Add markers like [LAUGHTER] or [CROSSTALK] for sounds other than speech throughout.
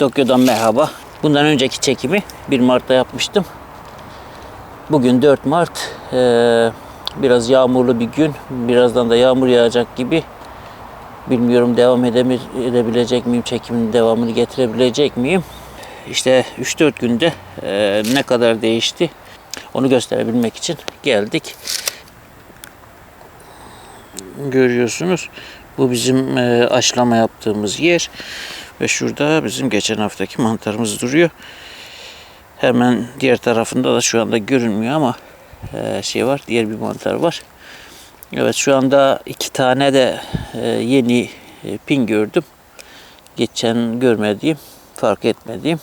Tokyo'dan merhaba. Bundan önceki çekimi 1 Mart'ta yapmıştım. Bugün 4 Mart. Ee, biraz yağmurlu bir gün. Birazdan da yağmur yağacak gibi. Bilmiyorum devam edebilecek miyim, çekimin devamını getirebilecek miyim? İşte 3-4 günde e, ne kadar değişti onu gösterebilmek için geldik. Görüyorsunuz bu bizim e, aşlama yaptığımız yer ve şurada bizim geçen haftaki mantarımız duruyor. Hemen diğer tarafında da şu anda görünmüyor ama e, şey var diğer bir mantar var. Evet şu anda iki tane de e, yeni e, pin gördüm. Geçen görmediğim, fark etmediğim.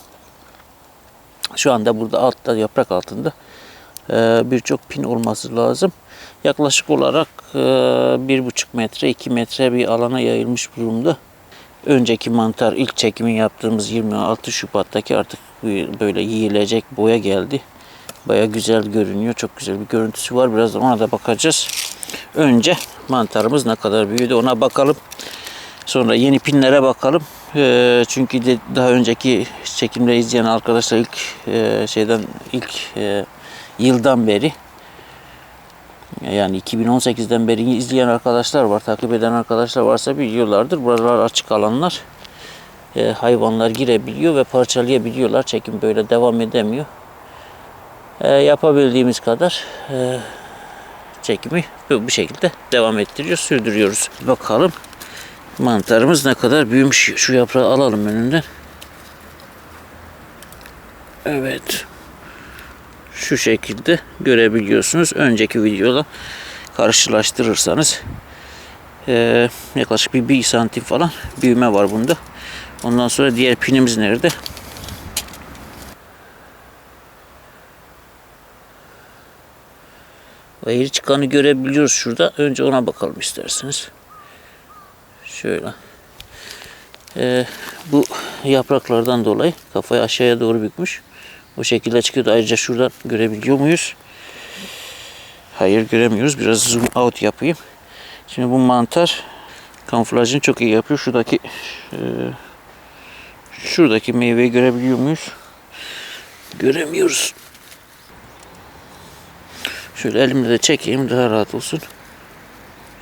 Şu anda burada altta yaprak altında birçok pin olması lazım. Yaklaşık olarak bir buçuk metre, iki metre bir alana yayılmış durumda. Önceki mantar ilk çekimi yaptığımız 26 Şubat'taki artık böyle yiyilecek boya geldi. Baya güzel görünüyor. Çok güzel bir görüntüsü var. Birazdan ona da bakacağız. Önce mantarımız ne kadar büyüdü ona bakalım. Sonra yeni pinlere bakalım. Ee, çünkü de daha önceki çekimleri izleyen arkadaşlar ilk e, şeyden ilk e, yıldan beri yani 2018'den beri izleyen arkadaşlar var, takip eden arkadaşlar varsa biliyorlardır. Buralar açık alanlar. Ee, hayvanlar girebiliyor ve parçalayabiliyorlar. Çekim böyle devam edemiyor. Ee, yapabildiğimiz kadar e, çekimi bu, bu şekilde devam ettiriyoruz, sürdürüyoruz. Bakalım mantarımız ne kadar büyümüş. Şu yaprağı alalım önünden. Evet. Şu şekilde görebiliyorsunuz. Önceki videoda karşılaştırırsanız eee, yaklaşık bir, bir santim falan büyüme var bunda. Ondan sonra diğer pinimiz nerede? Eğri çıkanı görebiliyoruz şurada. Önce ona bakalım isterseniz. Şöyle. Ee, bu yapraklardan dolayı kafayı aşağıya doğru bükmüş. O şekilde çıkıyordu. Ayrıca şuradan görebiliyor muyuz? Hayır göremiyoruz. Biraz zoom out yapayım. Şimdi bu mantar kamuflajını çok iyi yapıyor. Şuradaki e, şuradaki meyveyi görebiliyor muyuz? Göremiyoruz. Şöyle elimle de çekeyim daha rahat olsun.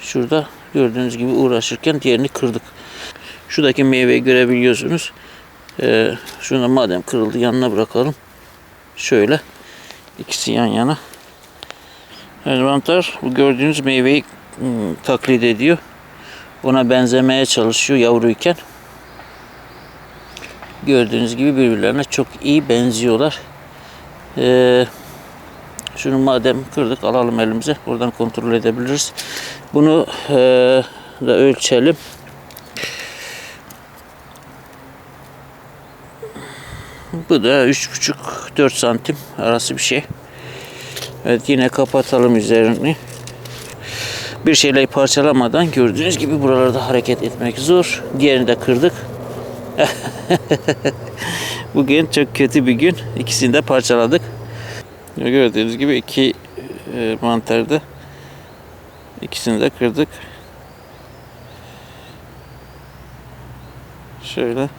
Şurada gördüğünüz gibi uğraşırken diğerini kırdık. Şuradaki meyveyi görebiliyorsunuz. Ee, şunu madem kırıldı yanına bırakalım. Şöyle ikisi yan yana. Evet, mantar bu gördüğünüz meyveyi hmm, taklit ediyor. Ona benzemeye çalışıyor yavruyken. Gördüğünüz gibi birbirlerine çok iyi benziyorlar. Ee, şunu madem kırdık alalım elimize. Buradan kontrol edebiliriz. Bunu eee, da ölçelim. Bu da 3,5-4 santim arası bir şey. Evet yine kapatalım üzerini. Bir şeyleri parçalamadan gördüğünüz gibi buralarda hareket etmek zor. Diğerini de kırdık. [LAUGHS] Bugün çok kötü bir gün. İkisini de parçaladık. Gördüğünüz gibi iki e, mantarda ikisini de kırdık. Şöyle.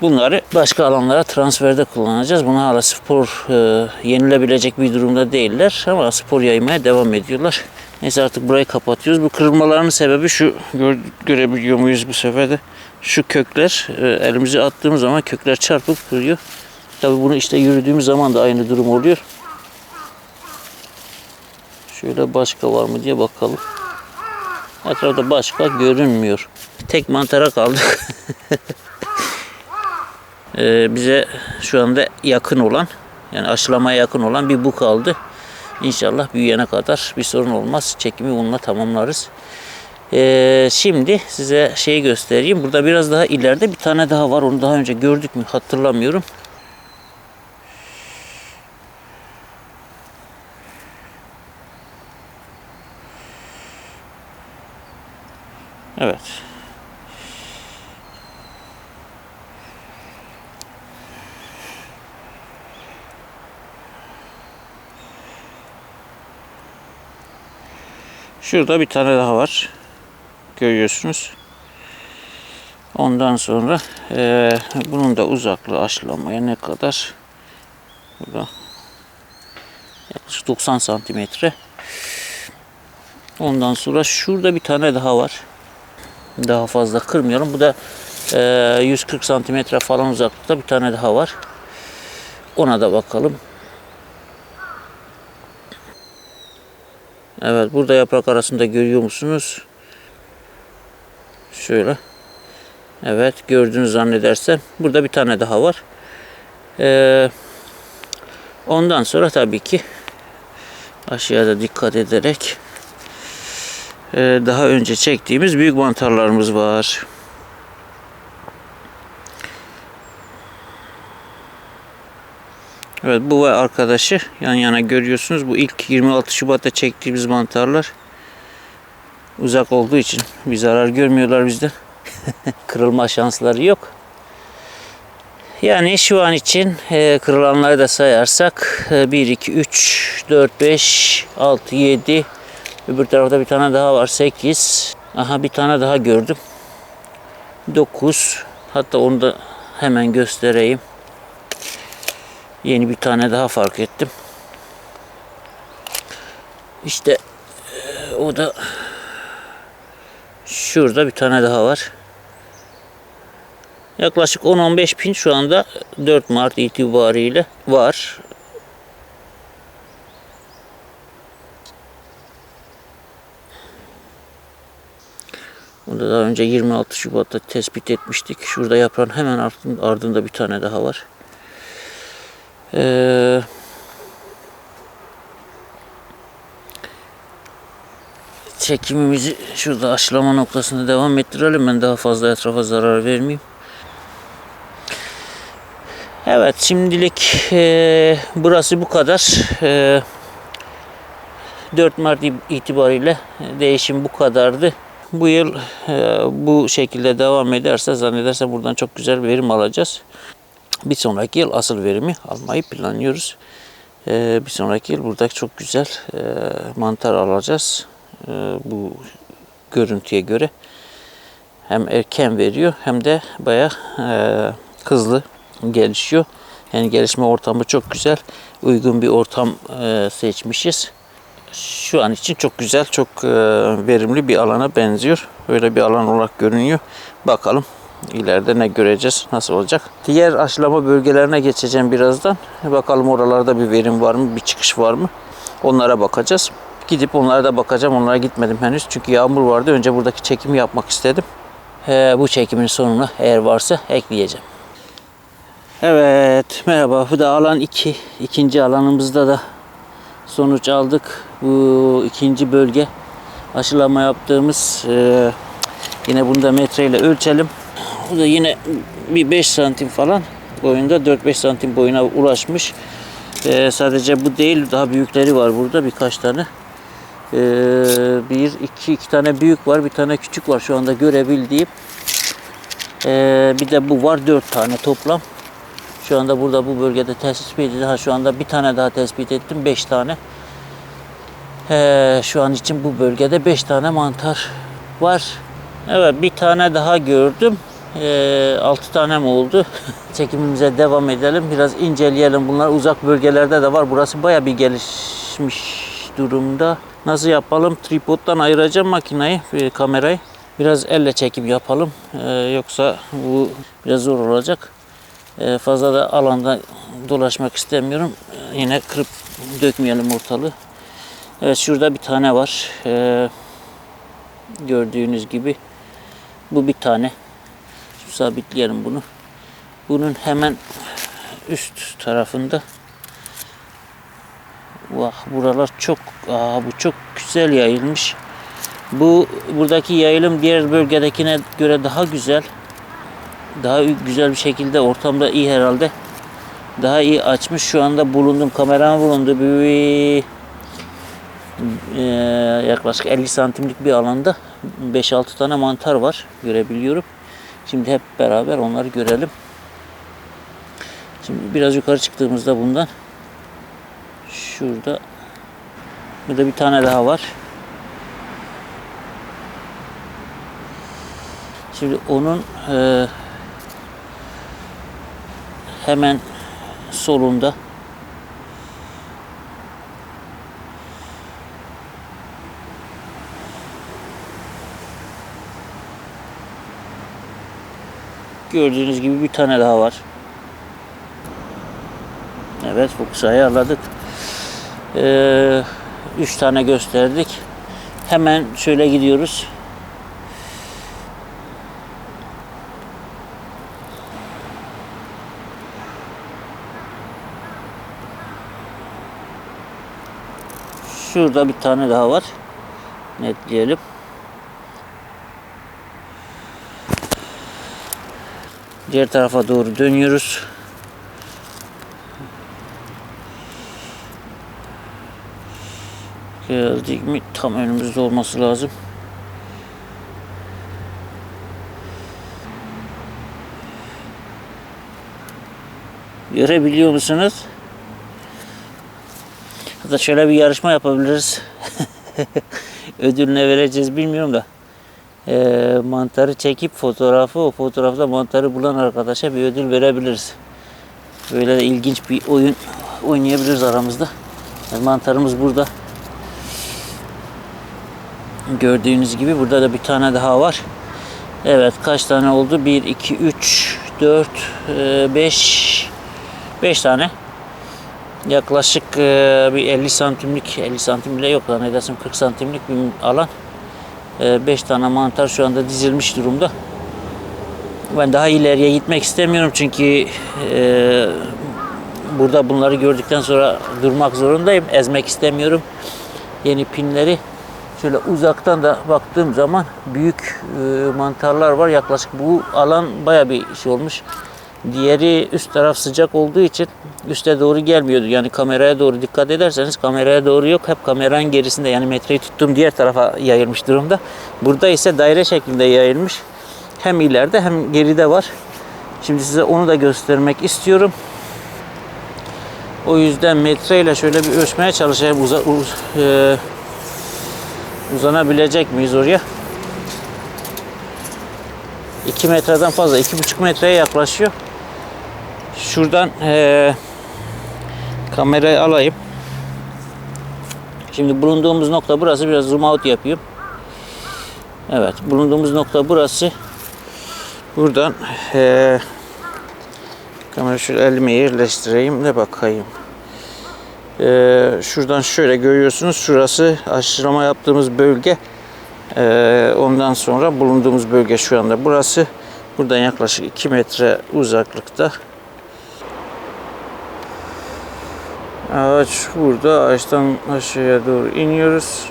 Bunları başka alanlara transferde kullanacağız. Bunu hala spor e, yenilebilecek bir durumda değiller ama spor yaymaya devam ediyorlar. Neyse artık burayı kapatıyoruz. Bu kırılmaların sebebi şu gör- görebiliyor muyuz bu sefer de? Şu kökler e, elimizi attığımız zaman kökler çarpıp kırıyor. Tabi bunu işte yürüdüğümüz zaman da aynı durum oluyor. Şöyle başka var mı diye bakalım. Etrafta başka görünmüyor. Tek mantara kaldık. [LAUGHS] Ee, bize şu anda yakın olan yani aşılamaya yakın olan bir bu kaldı. İnşallah büyüyene kadar bir sorun olmaz. Çekimi onunla tamamlarız. Ee, şimdi size şeyi göstereyim. Burada biraz daha ileride bir tane daha var. Onu daha önce gördük mü hatırlamıyorum. Evet. Şurada bir tane daha var. Görüyorsunuz. Ondan sonra eee, bunun da uzaklığı aşılamaya ne kadar? Burada yaklaşık 90 santimetre. Ondan sonra şurada bir tane daha var. Daha fazla kırmıyorum. Bu da eee, 140 santimetre falan uzaklıkta bir tane daha var. Ona da bakalım. Evet burada yaprak arasında görüyor musunuz? Şöyle. Evet gördüğünüz zannedersem. Burada bir tane daha var. Ee, ondan sonra tabii ki aşağıda dikkat ederek ee, daha önce çektiğimiz büyük mantarlarımız var. Evet bu ve arkadaşı yan yana görüyorsunuz. Bu ilk 26 Şubat'ta çektiğimiz mantarlar uzak olduğu için bir zarar görmüyorlar bizden. [LAUGHS] Kırılma şansları yok. Yani şu an için e, kırılanları da sayarsak e, 1, 2, 3, 4, 5, 6, 7 öbür tarafta bir tane daha var 8 aha bir tane daha gördüm 9 hatta onu da hemen göstereyim yeni bir tane daha fark ettim işte e, o da şurada bir tane daha var Yaklaşık 10-15 pin şu anda 4 Mart itibariyle var. Bunu daha önce 26 Şubat'ta tespit etmiştik. Şurada yaprağın hemen ardında bir tane daha var. Ee, çekimimizi şurada aşılama noktasında devam ettirelim. Ben daha fazla etrafa zarar vermeyeyim. Evet şimdilik e, burası bu kadar. E, 4 Mart itibariyle değişim bu kadardı. Bu yıl e, bu şekilde devam ederse zannedersem buradan çok güzel verim alacağız. Bir sonraki yıl asıl verimi almayı planlıyoruz. E, bir sonraki yıl burada çok güzel e, mantar alacağız. E, bu görüntüye göre hem erken veriyor hem de bayağı e, hızlı gelişiyor. Yani gelişme ortamı çok güzel. Uygun bir ortam e, seçmişiz. Şu an için çok güzel, çok e, verimli bir alana benziyor. Öyle bir alan olarak görünüyor. Bakalım ileride ne göreceğiz, nasıl olacak. Diğer aşılama bölgelerine geçeceğim birazdan. Bakalım oralarda bir verim var mı, bir çıkış var mı? Onlara bakacağız. Gidip onlara da bakacağım. Onlara gitmedim henüz. Çünkü yağmur vardı. Önce buradaki çekimi yapmak istedim. E, bu çekimin sonuna eğer varsa ekleyeceğim. Evet, merhaba. Bu da alan 2. İkinci alanımızda da sonuç aldık. Bu ikinci bölge aşılama yaptığımız e, yine bunu da metreyle ölçelim. Bu da yine bir 5 santim falan boyunda 4-5 santim boyuna ulaşmış. E, sadece bu değil daha büyükleri var burada birkaç tane. E, bir, iki, iki tane büyük var, bir tane küçük var şu anda görebildiğim. E, bir de bu var dört tane toplam. Şu anda burada bu bölgede tespit edildi. Ha, şu anda bir tane daha tespit ettim. Beş tane. Ee, şu an için bu bölgede beş tane mantar var. Evet bir tane daha gördüm. Ee, altı tane mi oldu? [LAUGHS] Çekimimize devam edelim. Biraz inceleyelim. Bunlar uzak bölgelerde de var. Burası baya bir gelişmiş durumda. Nasıl yapalım? Tripod'dan ayıracağım makineyi, e, kamerayı. Biraz elle çekim yapalım. Ee, yoksa bu biraz zor olacak. Ee, fazla da alanda dolaşmak istemiyorum. Yine kırıp dökmeyelim ortalığı. Evet şurada bir tane var. Gördüğünüz gibi. Bu bir tane. Sabitleyelim bunu. Bunun hemen üst tarafında. Vah buralar çok aa, bu çok güzel yayılmış. Bu buradaki yayılım diğer bölgedekine göre daha güzel daha güzel bir şekilde ortamda iyi herhalde. Daha iyi açmış. Şu anda bulundum. Kameram bulundu. Bir e, yaklaşık 50 santimlik bir alanda 5-6 tane mantar var. Görebiliyorum. Şimdi hep beraber onları görelim. Şimdi biraz yukarı çıktığımızda bundan şurada burada bir tane daha var. Şimdi onun e, hemen solunda gördüğünüz gibi bir tane daha var. Evet fokusu ayarladık. Ee, üç tane gösterdik. Hemen şöyle gidiyoruz. Şurada bir tane daha var. Netleyelim. Diğer tarafa doğru dönüyoruz. Geldik mi tam önümüzde olması lazım. Görebiliyor musunuz? Hatta şöyle bir yarışma yapabiliriz. [LAUGHS] Ödül ne vereceğiz bilmiyorum da. Ee, mantarı çekip fotoğrafı, o fotoğrafta mantarı bulan arkadaşa bir ödül verebiliriz. Böyle de ilginç bir oyun oynayabiliriz aramızda. Mantarımız burada. Gördüğünüz gibi burada da bir tane daha var. Evet kaç tane oldu? 1, 2, 3, 4, 5 5 tane. Yaklaşık e, bir 50 santimlik, 50 santim bile yok lan edersin 40 santimlik bir alan. 5 tane mantar şu anda dizilmiş durumda. Ben daha ileriye gitmek istemiyorum çünkü e, burada bunları gördükten sonra durmak zorundayım. Ezmek istemiyorum. Yeni pinleri şöyle uzaktan da baktığım zaman büyük e, mantarlar var. Yaklaşık bu alan baya bir şey olmuş. Diğeri üst taraf sıcak olduğu için üste doğru gelmiyordu. Yani kameraya doğru dikkat ederseniz kameraya doğru yok. Hep kameranın gerisinde yani metreyi tuttuğum diğer tarafa yayılmış durumda. Burada ise daire şeklinde yayılmış. Hem ileride hem geride var. Şimdi size onu da göstermek istiyorum. O yüzden metreyle şöyle bir ölçmeye çalışayım. Uza, uz, e, uzanabilecek miyiz oraya? 2 metreden fazla, 2,5 metreye yaklaşıyor. Şuradan eee kamerayı alayım. Şimdi bulunduğumuz nokta burası. Biraz zoom out yapayım. Evet, bulunduğumuz nokta burası. Buradan eee kamerayı şöyle elime yerleştireyim de bakayım. Eee şuradan şöyle görüyorsunuz. Şurası aşılama yaptığımız bölge. Eee, ondan sonra bulunduğumuz bölge şu anda burası. Buradan yaklaşık 2 metre uzaklıkta. Ağaç burada. Ağaçtan aşağıya doğru iniyoruz.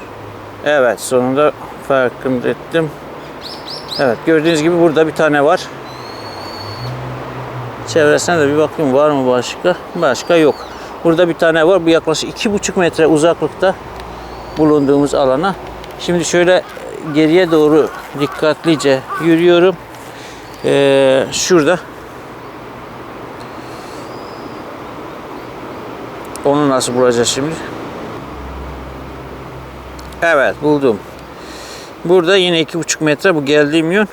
Evet sonunda farkında ettim. Evet gördüğünüz gibi burada bir tane var. Çevresine de bir bakayım var mı başka? Başka yok. Burada bir tane var. Bu yaklaşık iki buçuk metre uzaklıkta bulunduğumuz alana. Şimdi şöyle geriye doğru dikkatlice yürüyorum. Ee, şurada. Onu nasıl bulacağız şimdi? Evet buldum. Burada yine iki buçuk metre bu geldiğim yön.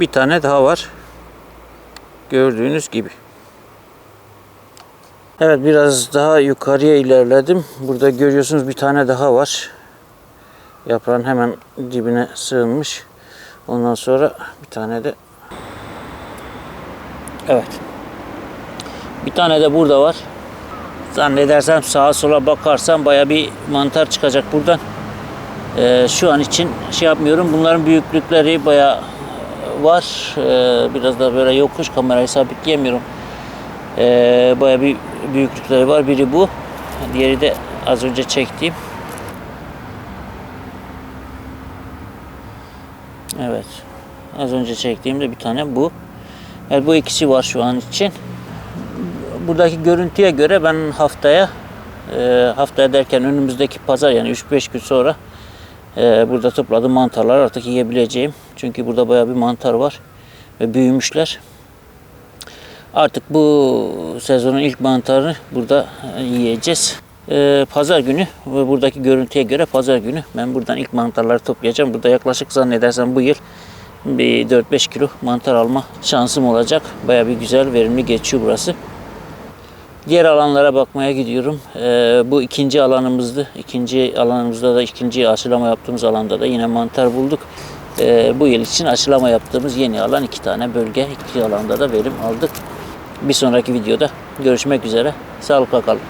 Bir tane daha var. Gördüğünüz gibi. Evet biraz daha yukarıya ilerledim. Burada görüyorsunuz bir tane daha var. Yaprağın hemen dibine sığınmış. Ondan sonra bir tane de Evet. Bir tane de burada var. Zannedersem sağa sola bakarsam baya bir mantar çıkacak buradan. Ee, şu an için şey yapmıyorum. Bunların büyüklükleri baya var. Ee, biraz da böyle yokuş kamerayı sabitleyemiyorum. Ee, baya bir büyüklükleri var. Biri bu. Diğeri de az önce çektiğim. Evet. Az önce çektiğimde bir tane bu. Evet, bu ikisi var şu an için. Buradaki görüntüye göre ben haftaya e, haftaya derken önümüzdeki pazar yani 3-5 gün sonra e, burada topladığım mantarlar artık yiyebileceğim. Çünkü burada bayağı bir mantar var ve büyümüşler. Artık bu sezonun ilk mantarını burada e, yiyeceğiz. E, pazar günü ve buradaki görüntüye göre pazar günü ben buradan ilk mantarları toplayacağım. Burada yaklaşık zannedersem bu yıl bir 4-5 kilo mantar alma şansım olacak. Baya bir güzel, verimli geçiyor burası. Diğer alanlara bakmaya gidiyorum. Ee, bu ikinci alanımızdı. İkinci alanımızda da ikinci aşılama yaptığımız alanda da yine mantar bulduk. Ee, bu yıl için aşılama yaptığımız yeni alan iki tane bölge. iki alanda da verim aldık. Bir sonraki videoda görüşmek üzere. Sağlıkla kalın.